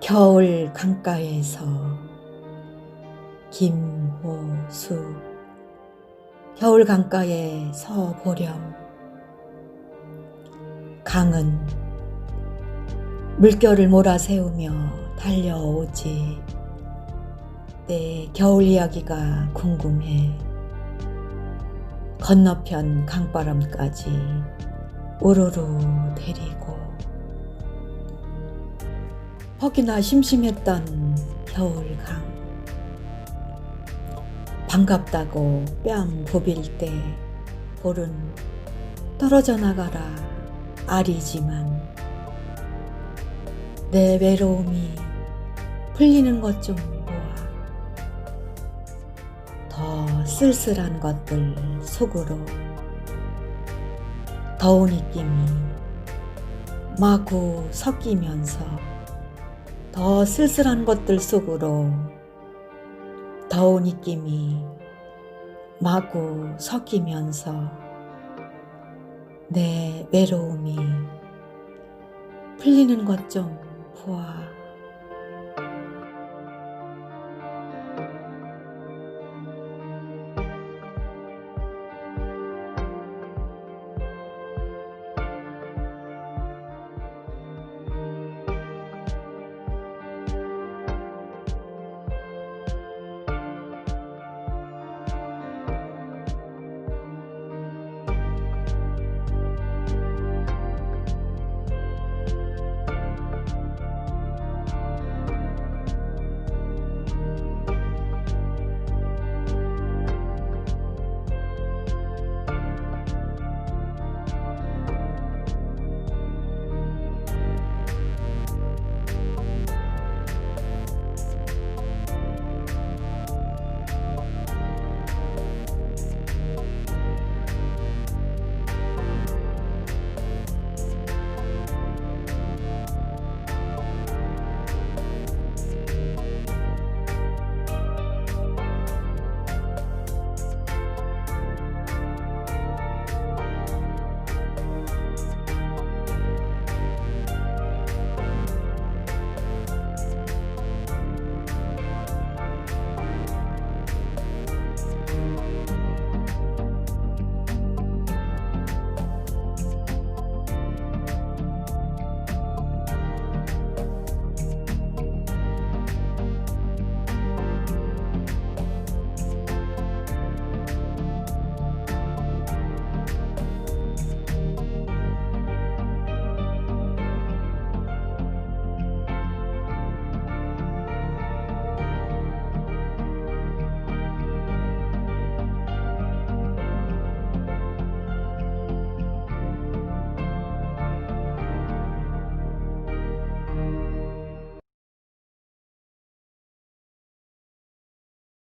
겨울 강가에서 김호수 겨울 강가에 서 보렴. 강은 물결을 몰아세우며 달려오지. 내 겨울 이야기가 궁금해. 건너편 강바람까지 우르르 데리고 퍽이나 심심했던 겨울강 반갑다고 뺨 부빌 때 볼은 떨어져 나가라 아리지만 내 외로움이 풀리는 것 좀 보아 더 쓸쓸한 것들 속으로 더운 입김이 마구 섞이면서 더 쓸쓸한 것들 속으로 더운 입김이 마구 섞이면서 내 외로움이 풀리는 것 좀 보아.